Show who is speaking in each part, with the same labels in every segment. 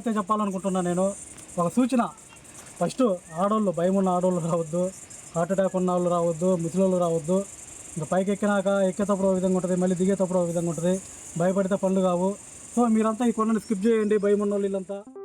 Speaker 1: అయితే చెప్పాలనుకుంటున్నా నేను. ఒక సూచన. ఫస్ట్ ఆడవాళ్ళు భయం ఉన్న ఆడవాళ్ళు రావద్దు. హార్ట్ అటాక్ ఉన్న వాళ్ళు రావద్దు. ముసలోళ్ళు రావద్దు. ఇంకా పైకి ఎక్కినాక ఎక్కేటప్పుడు ఒక విధంగా ఉంటుంది మళ్ళీ దిగేటప్పుడు ఒక విధంగా ఉంటుంది. భయపడితే పనులు కావు. సో మీరంతా ఈ కొండని స్కిప్ చేయండి భయం ఉన్న వాళ్ళు వీళ్ళంతా.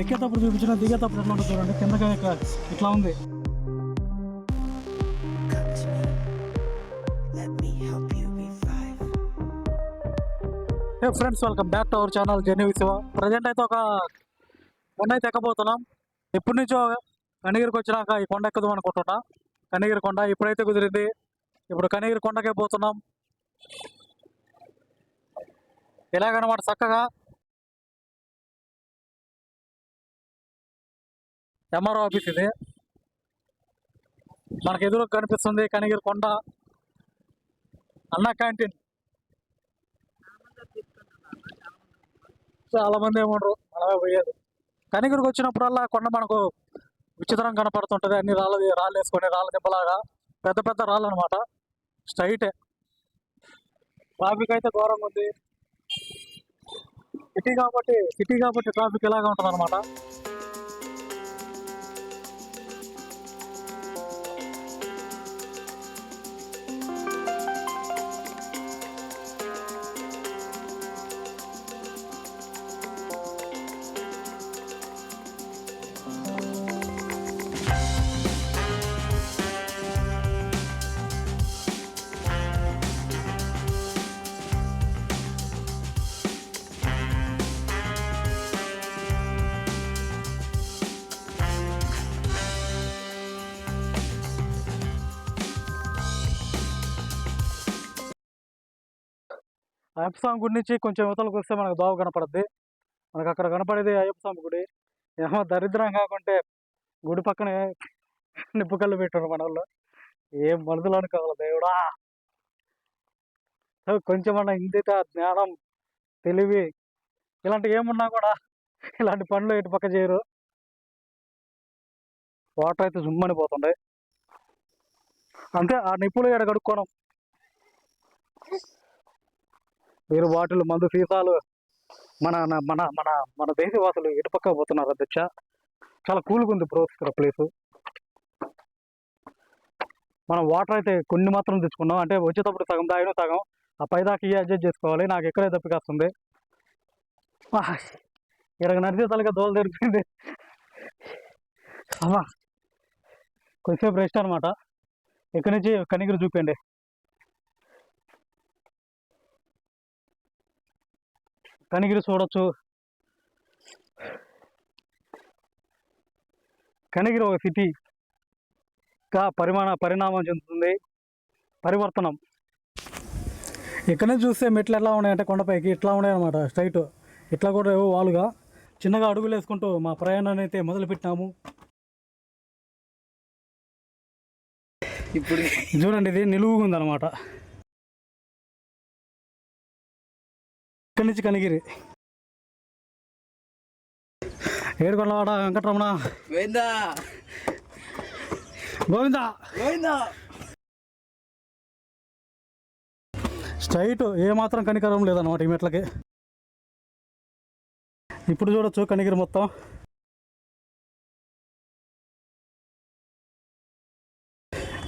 Speaker 1: ఎక్కేటప్పుడు చూపించిన దిగేటప్పుడు ఎట్లా ఉంటుంది చూడండి. కిందకి ఇట్లా ఉంది. Hey friends welcome back to our channel journey Vishwa present అయితే ఒక కొండ అయితే ఎక్కబోతున్నాం. ఎప్పటి నుంచో కనిగిరికి వచ్చినాక ఈ కొండ ఎక్కుదాం అనుకుంటున్నా. కనిగిరి కొండ ఇప్పుడైతే కుదిరింది. ఇప్పుడు కనిగిరి కొండకే పోతున్నాం. ఎలాగనమాట చక్కగా ఎంఆర్ఓ ఆఫీస్ ఇది. మనకు ఎదురు కనిపిస్తుంది కనిగిరి కొండ. అన్న క్యాంటీన్. చాలా మంది ఏమంటారు మనమే పోయేది. కనిగిరికి వచ్చినప్పుడల్లా కొండ మనకు విచిత్రం కనపడుతుంటది. అన్ని రాళ్ళు రాళ్ళు వేసుకొని రాళ్ళ దెబ్బలాగా పెద్ద పెద్ద రాళ్ళు అనమాట స్ట్రైటే ట్రాఫిక్ అయితే ఘోరంగా ఉంది. సిటీ కాబట్టి సిటీ కాబట్టి ట్రాఫిక్ ఇలాగా ఉంటుంది అనమాట అయ్యప్ప స్వామి గుడి నుంచి కొంచెం యువతలకు వస్తే మనకు దోవ కనపడద్ది. మనకు అక్కడ కనపడేది అయ్యప్ప స్వామి గుడి. ఏమో దరిద్రం కాకుంటే గుడి పక్కనే నిప్పుకల్లు పెట్టారు మన వాళ్ళు ఏం మనుషులు అనుకోవాలి దేవుడా? సో కొంచెం మన ఇందిత జ్ఞానం తెలివి ఇలాంటివి ఏమున్నా కూడా ఇలాంటి పనులు ఇటు పక్క చేయరు. వాటర్ అయితే జుమ్మని పోతుండే. అంతే ఆ నిప్పులు ఇక్కడ కడుక్కోవడం? మీరు బాటిల్ మందు సీసాలు మన మన- మన మన దేశవాసులు ఇటుపక్క పోతున్నారు అధ్యక్ష. చాలా కూల్గా ఉంది బ్రో ఇక్కడ ప్లేస్ మనం వాటర్ అయితే కొన్ని మాత్రం తెచ్చుకున్నాం. అంటే వచ్చేటప్పుడు సగం తాగిన సగం ఆ పైదాకా ఇవి అడ్జస్ట్ చేసుకోవాలి. నాకు ఎక్కడే తప్పికొస్తుంది ఇరగ నడిచే తలగా దోలు తెరిచింది అమ్మా కొంచెంసేపు రెస్ట్ అనమాట ఇక్కడి నుంచి? కనిగిరి చూపండి కనిగిరి చూడొచ్చు. కనిగిరి ఒక సిటీగా పరిమాణ పరిణామం చెందుతుంది. పరివర్తనం. ఇక్కడ నుంచి చూస్తే మెట్లు ఎలా ఉన్నాయంటే కొండపైకి ఇట్లా ఉన్నాయి అనమాట స్ట్రైట్. ఇట్లా కూడా ఏవో వాలుగా. చిన్నగా అడుగులు వేసుకుంటూ మా ప్రయాణాన్ని అయితే మొదలుపెట్టినాము.
Speaker 2: ఇప్పుడు
Speaker 1: చూడండి ఇది నిలువుగా ఉందన్నమాట. ఇక్కడి నుంచి కనిగిరి. ఏడుకొండవాడ వెంకటరమణ.
Speaker 2: పోయిందా
Speaker 1: గోవిందా.
Speaker 2: పోయిందా
Speaker 1: స్ట్రైట్ ఏమాత్రం కనికరం లేదన్నమాట ఈ మెట్లకి. ఇప్పుడు చూడొచ్చు కనిగిరి మొత్తం.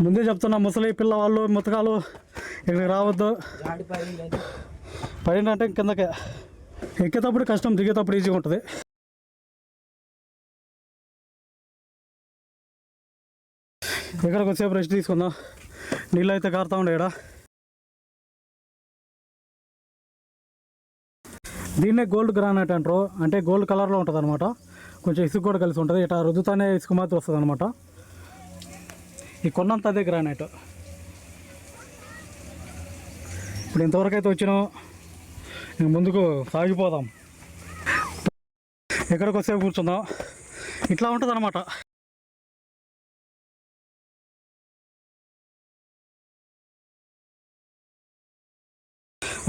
Speaker 1: ముందే చెప్తున్నా ముసలి పిల్లవాళ్ళు ముతకాలు ఇక్కడికి రావద్దు. పైన అంటే కిందకే. ఎక్కేటప్పుడు కష్టం దిగేటప్పుడు ఈజీగా ఉంటుంది. ఇక్కడ కొద్దిసేపు రెస్ట్ తీసుకుందాం. నీళ్ళు అయితే కారుతా ఉండే ఇక్కడ. దీన్నే గోల్డ్ గ్రానైట్ అంటారు. అంటే గోల్డ్ కలర్లో ఉంటుంది అనమాట కొంచెం ఇసుక కూడా కలిసి ఉంటుంది. ఇట్లా రుద్దుతానే ఇసుక మాత్రం వస్తుంది అనమాట ఈ కొండంత అదే గ్రానైట్. ఇప్పుడు ఇంతవరకు అయితే వచ్చినాం. ఇంక ముందుకు సాగిపోదాం. ఎక్కడికి వస్తే కూర్చుందాం. ఇట్లా ఉంటుంది అనమాట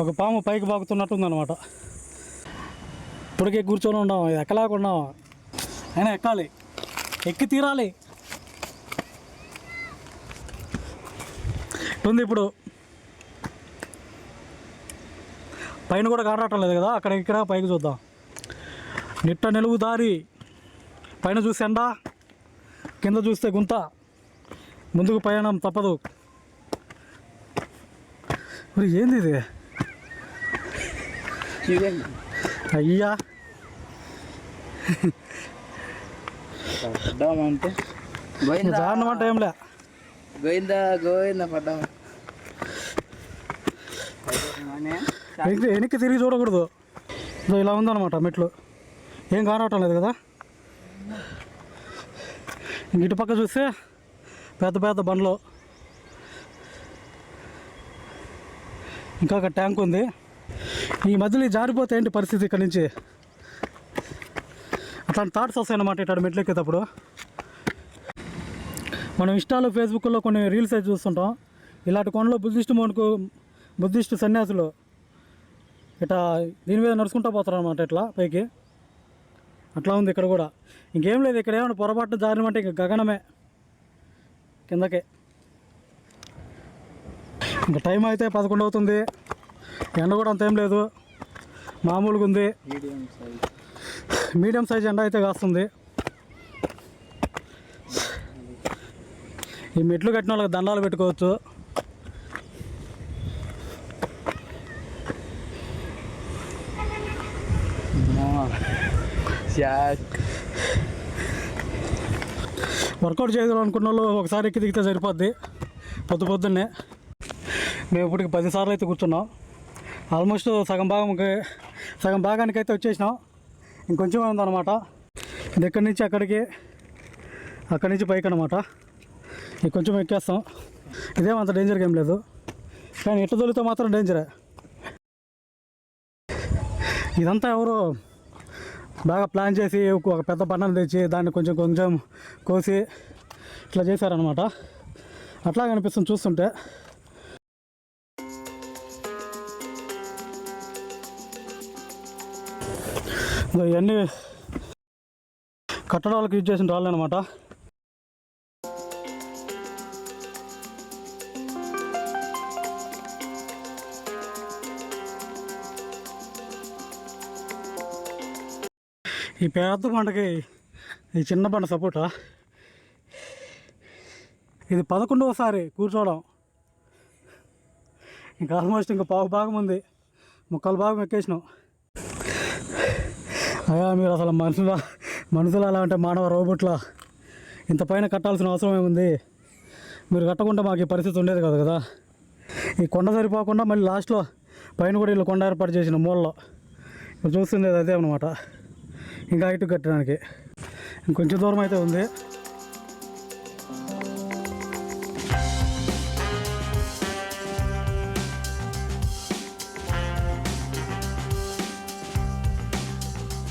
Speaker 1: ఒక పాము పైకి బాగుతున్నట్టుంది అనమాట ఇప్పటికే కూర్చొని ఉన్నాం. ఇది ఎక్కలేకున్నాం అయినా ఎక్కాలి. ఎక్కి తీరాలి. ఉంది ఇప్పుడు? పైన కూడా కానరావటం లేదు కదా అక్కడ ఇక్కడ పైకి చూద్దాం. నిట్ట నిలువు దారి. పైన చూస్తే ఎండ కింద చూస్తే గుంత. ముందుకు ప్రయాణం తప్పదు. మరి ఏంది ఇది? అయ్యా. అంటే ఏంలే
Speaker 2: గోవిందా గోవిందా పడ్డాము
Speaker 1: వెనక్కి వెనక్కి తిరిగి చూడకూడదు. ఇదో ఇలా ఉందన్నమాట మెట్లు. ఏం కానవటం లేదు కదా? ఇటు పక్క చూస్తే పెద్ద పెద్ద బండ్లు. ఇంకా ఒక ట్యాంక్ ఉంది. ఈ మధ్యలో జారిపోతే ఏంటి పరిస్థితి ఇక్కడ నుంచి? అట్లాంటి థాట్స్ వస్తాయన్నమాట ఇట్లా మెట్లు ఎక్కేటప్పుడు. మనం ఇన్స్టాలో ఫేస్బుక్లో కొన్ని రీల్స్ అయితే చూస్తుంటాం. ఇలాంటి కొండలో బుద్ధిస్ట్ మోనుకు బుద్ధిస్ట్ సన్యాసులు ఇట్లా దీని మీద నడుచుకుంటూ పోతారు అనమాట ఇట్లా పైకి. అట్లా ఉంది ఇక్కడ కూడా. ఇంకేం లేదు ఇక్కడ ఏమైనా పొరపాటు జారినమంటే ఇంక గగనమే. కిందకే. ఇంకా టైం అయితే పదకొండు అవుతుంది. ఎండ కూడా అంత ఏం లేదు. మామూలుగా ఉంది.
Speaker 2: మీడియం సైజ్
Speaker 1: మీడియం సైజ్ ఎండ అయితే కాస్తుంది. ఈ మెట్లు కట్టిన వాళ్ళకి దండాలు పెట్టుకోవచ్చు. వర్కౌట్ చేయాలి అనుకున్న వాళ్ళు ఒకసారి ఎక్కి దిగితే సరిపోద్ది. పొద్దు పొద్దున్నే. మేము ఇప్పటికి పదిసార్లు అయితే కూర్చున్నాం. ఆల్మోస్ట్ సగం భాగంకి సగం భాగానికి అయితే వచ్చేసినాం. ఇంకొంచెం ఉందన్నమాట. ఇది ఎక్కడి నుంచి అక్కడికి? అక్కడి నుంచి పైకి అనమాట ఇంకొంచెం కొంచెం ఎక్కేస్తాం. ఇదేమంత డేంజర్గా ఏం లేదు. కానీ ఎట్ట దొలితే మాత్రం డేంజరే ఇదంతా ఎవరు బాగా ప్లాన్ చేసి ఒక పెద్ద బండను తెచ్చి దాన్ని కొంచెం కొంచెం కోసి ఇట్లా చేశారనమాట అట్లా కనిపిస్తుంది చూస్తుంటే. ఇదిగో ఇవన్నీ కట్టడాలకు యూజ్ చేసిన రాళ్ళు అనమాట ఈ పెద్ద బండకి ఈ చిన్న బండ సపోర్టా ఇది పదకొండవసారి కూర్చోవడం. ఇంకా ఆల్మోస్ట్ ఇంకా పావు భాగం ఉంది. ముక్కలు భాగం ఎక్కేసినాం. అయ్యా మీరు అసలు మనుషుల మనుషులు అలా అంటే మానవ రోబోట్ల? ఇంత పైన కట్టాల్సిన అవసరం ఏముంది? మీరు కట్టకుండా మాకు ఈ పరిస్థితి ఉండేది కదా కదా? ఈ కొండ సరిపోకుండా మళ్ళీ లాస్ట్లో పైన కూడా వీళ్ళు కొండ ఏర్పాటు చేసిన మూలలో. చూస్తుండేది చూస్తుంది అదే అనమాట ఇంకా ఇటు కట్టడానికి. ఇంకొంచెం దూరం అయితే ఉంది.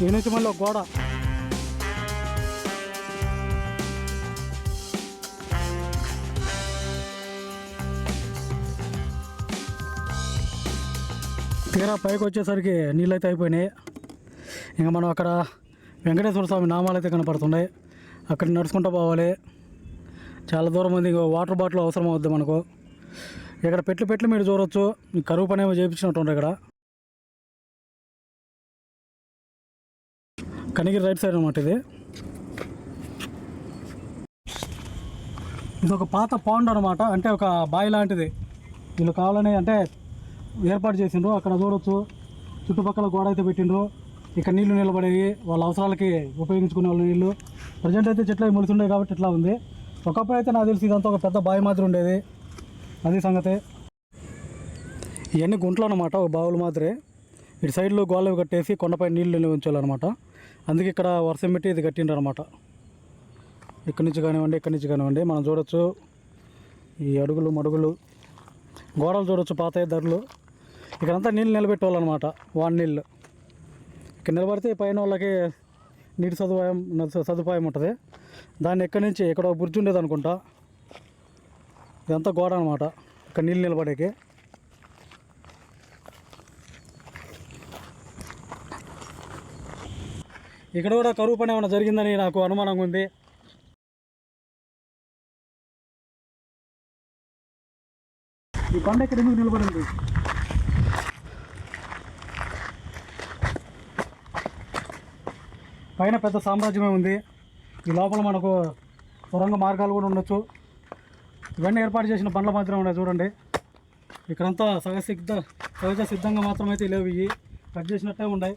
Speaker 1: ఈ నుంచి మళ్ళీ ఒక గోడ. తీరా పైకి వచ్చేసరికి నీళ్ళు అయితే అయిపోయినాయి. ఇంకా మనం అక్కడ వెంకటేశ్వర స్వామి నామాలు అయితే కనపడుతున్నాయి. అక్కడ నడుచుకుంటూ పోవాలి. చాలా దూరం ఉంది. వాటర్ బాటిల్ అవసరం అవుద్ది మనకు. ఇక్కడ పెట్లు పెట్లు మీరు చూడవచ్చు కరువు పని ఏమో చేయించినట్టు ఇక్కడ. కనిగిరి రైట్ సైడ్ అనమాట ఇది. ఇది ఒక పాత పాండ్ అనమాట అంటే ఒక బావి లాంటిది. వీళ్ళు కావాలని అంటే ఏర్పాటు చేసిండ్రు. అక్కడ చూడొచ్చు. చుట్టుపక్కల గోడ అయితే పెట్టిండ్రు. ఇక్కడ నీళ్ళు నిలబడేవి వాళ్ళ అవసరాలకి ఉపయోగించుకునే వాళ్ళ నీళ్ళు ప్రజెంట్ అయితే చెట్లు అవి మొలుతుండే కాబట్టి ఇట్లా ఉంది. ఒకప్పుడు అయితే నాకు తెలిసి ఇదంతా ఒక పెద్ద బావి మాదిరి ఉండేది. అది సంగతి. ఇవన్నీ గుంట్లో అనమాట ఒక బావులు మాదిరే. ఇటు సైడ్లో గోళ్ళవి కట్టేసి కొండపై నీళ్ళు నిల్వ ఉంచాలన్నమాట అందుకే ఇక్కడ వర్షం పెట్టి ఇది కట్టిండ్రు అనమాట ఇక్కడి నుంచి కానివ్వండి ఇక్కడి నుంచి కానివ్వండి మనం చూడొచ్చు. ఈ అడుగులు మడుగులు. గోడలు చూడొచ్చు పాత ధరలు. ఇక్కడంతా నీళ్ళు నిలబెట్టేవాళ్ళనమాట వాన్ నీళ్ళు ఇక్కడ నిలబడితే పైన వాళ్ళకి నీటి సదుపాయం సదుపాయం ఉంటుంది. దాన్ని ఎక్కడి నుంచి ఇక్కడ ఒక బుర్జి ఉండేది అనుకుంటా. ఇదంతా గోడ అనమాట ఇక్కడ నీళ్ళు నిలబడేకి. ఇక్కడ కూడా కరువు పని ఏమైనా జరిగిందని నాకు అనుమానంగా ఉంది. ఈ కొండ ఇక్కడ ఎందుకు నిలబడింది? పైన పెద్ద సామ్రాజ్యమే ఉంది. ఈ లోపల మనకు సొరంగ మార్గాలు కూడా ఉండొచ్చు. ఇవన్నీ ఏర్పాటు చేసిన బండ్ల మాత్రమే ఉన్నాయి చూడండి. ఇక్కడంతా సహజసిద్ధ సహజ సిద్ధంగా మాత్రమైతే లేవు ఇవి. కట్ చేసినట్టే ఉన్నాయి.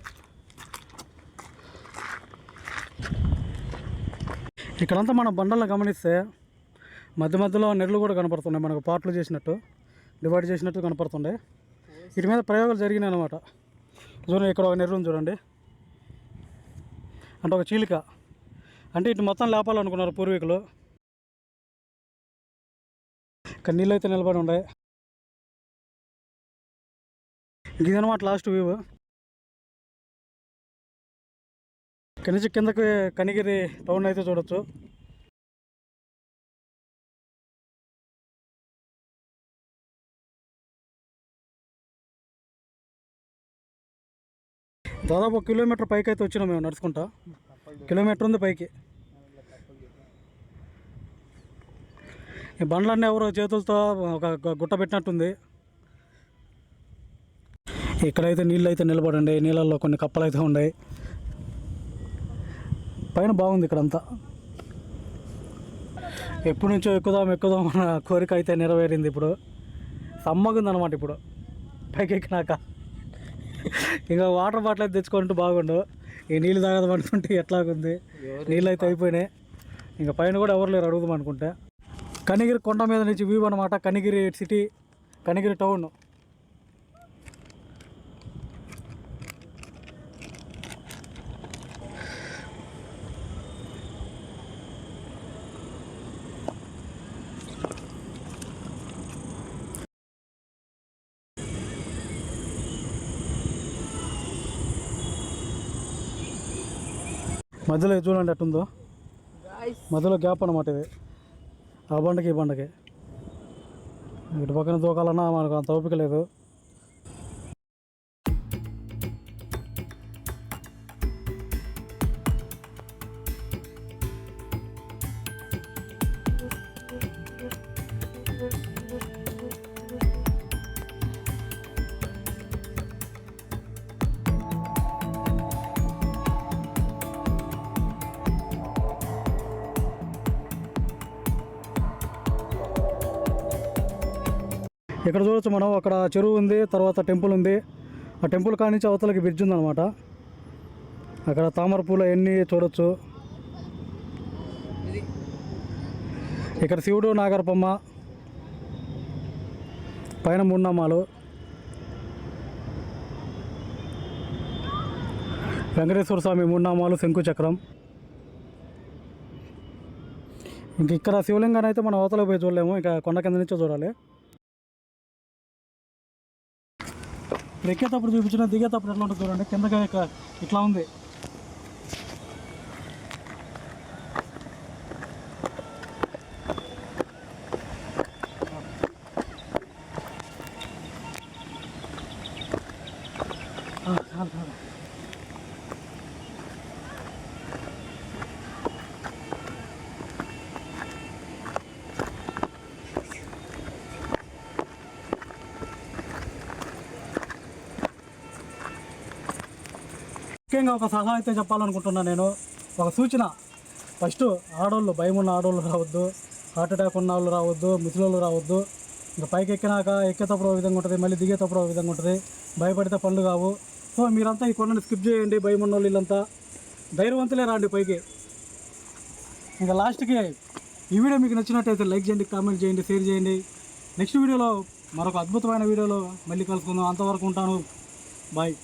Speaker 1: ఇక్కడంతా మన బండలను గమనిస్తే మధ్య మధ్యలో నెర్లు కూడా కనపడుతున్నాయి. మనకు పాటలు చేసినట్టు డివైడ్ చేసినట్టు కనపడుతుండే వీటి మీద ప్రయోగాలు జరిగినాయి అనమాట చూడండి ఇక్కడ ఒక నెర్రు ఉంది చూడండి. అంటే ఒక చీలిక. అంటే ఇటు మొత్తం లేపాలనుకున్నారు పూర్వీకులు. ఇక్కడ నీళ్ళు అయితే నిలబడి ఉన్నాయి ఇదనమాట లాస్ట్ వ్యూ. ఇక్కడి నుంచి కిందకి కనిగిరి టౌన్ అయితే చూడొచ్చు. దాదాపు ఒక కిలోమీటర్ పైకి అయితే వచ్చినాం మేము నడుచుకుంటా. కిలోమీటర్ ఉంది పైకి. ఈ బండ్లన్నీ ఎవరో చేతులతో ఒక గుట్ట పెట్టినట్టుంది. ఇక్కడైతే నీళ్ళు అయితే నిలబడండి. నీళ్ళల్లో కొన్ని కప్పలు అయితే ఉన్నాయి. పైన బాగుంది ఇక్కడంతా. ఎప్పటి నుంచో ఎక్కుదాం ఎక్కుదాం అన్న కోరిక అయితే నెరవేరింది ఇప్పుడు. సమ్మగుంది అనమాట ఇప్పుడు. పైకి ఎక్కినాక ఇంకా వాటర్ బాటిల్ అయితే తెచ్చుకుంటూ బాగుండు. ఈ నీళ్ళు తాగదాం అనుకుంటే ఎట్లాగుంది? నీళ్ళు అయితే అయిపోయినాయి. ఇంకా పైన కూడా ఎవరు లేరు అడుగుదాం అనుకుంటే. కనిగిరి కొండ మీద నుంచి వ్యూ అనమాట కనిగిరి సిటీ కనిగిరి టౌన్. మధ్యలో చూడండి
Speaker 2: గాయస్
Speaker 1: మధ్యలో గ్యాప్ అనమాట ఇది. ఆ బండకి ఈ బండకి. ఇటు పక్కన దూకాలన్నా మనకు అంత ఓపిక లేదు. ఇక్కడ చూడొచ్చు మనం అక్కడ చెరువు ఉంది తర్వాత టెంపుల్ ఉంది. ఆ టెంపుల్ కానించి అవతలకి బ్రిడ్జ్ ఉందన్నమాట. అక్కడ తామర పూలు అవన్నీ చూడొచ్చు. ఇక్కడ శివుడు నాగరపమ్మ పైన మూడునామాలు. వెంకటేశ్వర స్వామి మూడునామాలు శంకు చక్రం. ఇంక ఇక్కడ శివలింగాన్ని అయితే మనం అవతలకు పోయి చూడలేము ఇంకా కొండ కింద నుంచో చూడాలి. ఇప్పుడు ఎక్కేటప్పుడు చూపించిన దిగేటప్పుడు ఎట్లా ఉంటుంది చూడండి. కిందకి ఇట్లా ఉంది. ముఖ్యంగా ఒక సలహా అయితే చెప్పాలనుకుంటున్నాను నేను. ఒక సూచన. ఫస్ట్ ఆడోళ్ళు భయం ఉన్న ఆడోళ్ళు రావద్దు. హార్ట్ అటాక్ ఉన్న వాళ్ళు రావద్దు. ముసలోళ్ళు రావద్దు. ఇంకా పైకి ఎక్కినాక ఎక్కేటప్పుడు ఒక విధంగా ఉంటుంది. మళ్ళీ దిగేటప్పుడు ఒక విధంగా ఉంటుంది. భయపడితే పనులు కావు. సో మీరంతా ఈ కొండని స్కిప్ చేయండి. భయం ఉన్న వాళ్ళు వీళ్ళంతా. ధైర్యవంతులే రాండి పైకి. ఇంకా లాస్ట్కి ఈ వీడియో మీకు నచ్చినట్టయితే లైక్ చేయండి కామెంట్ చేయండి షేర్ చేయండి. నెక్స్ట్ వీడియోలో మరొక అద్భుతమైన వీడియోలో మళ్ళీ కలుసుకుందాం. అంతవరకు ఉంటాను. బాయ్.